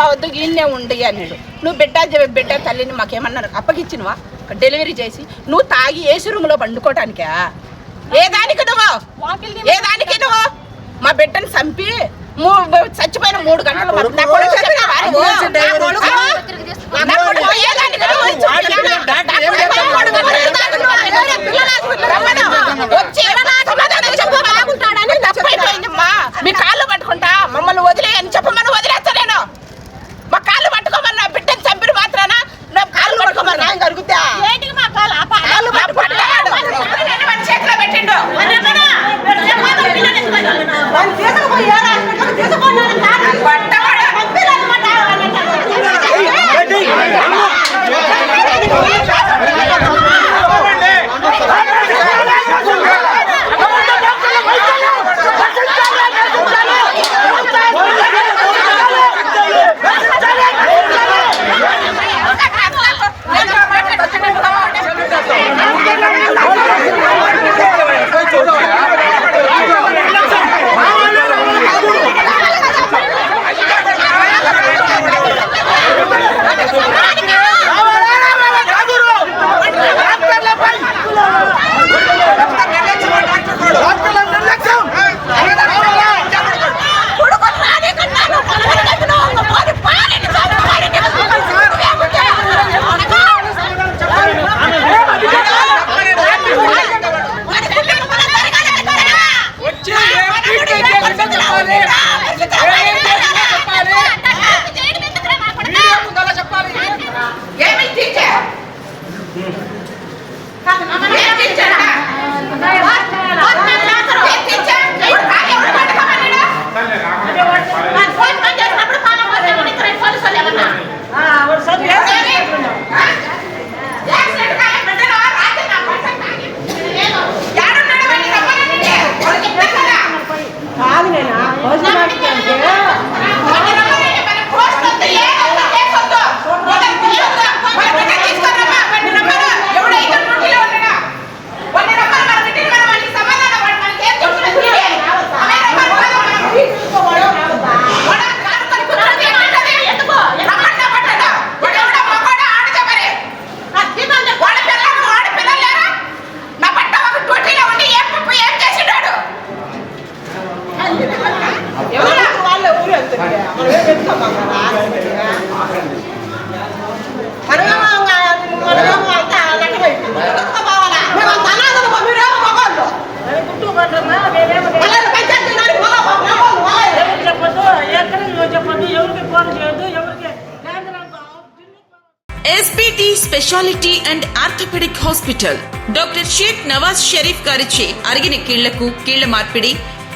పోవద్దు ఈయన్నే ఉండి అన్నాడు. నువ్వు బిడ్డ బిడ్డ తల్లిని మాకేమన్నారు అప్పగిచ్చినవా డెలివరీ చేసి నువ్వు తాగి ఏసీ రూమ్లో పండుకోవటానికా ఏ దానికి నువ్వు? ఏ దానికి నువ్వు? మా బిడ్డని చంపి మూ- చచ్చిపోయిన మూడు గంటలు మరి నా కొడుకు நாங்க அறுக்கு వచ్చి ఏం చెప్పొద్దు ఎక్కడ చెప్పొద్దు ఎవరికి ఫోన్ చేయొద్దు ఎవరికి కేంద్రం SBT speciality and orthopaedic hospital doctor Sheikh Nawaz Sharif గారిచే అరిగిన కీళ్ళకు కీళ్ళ మార్పిడి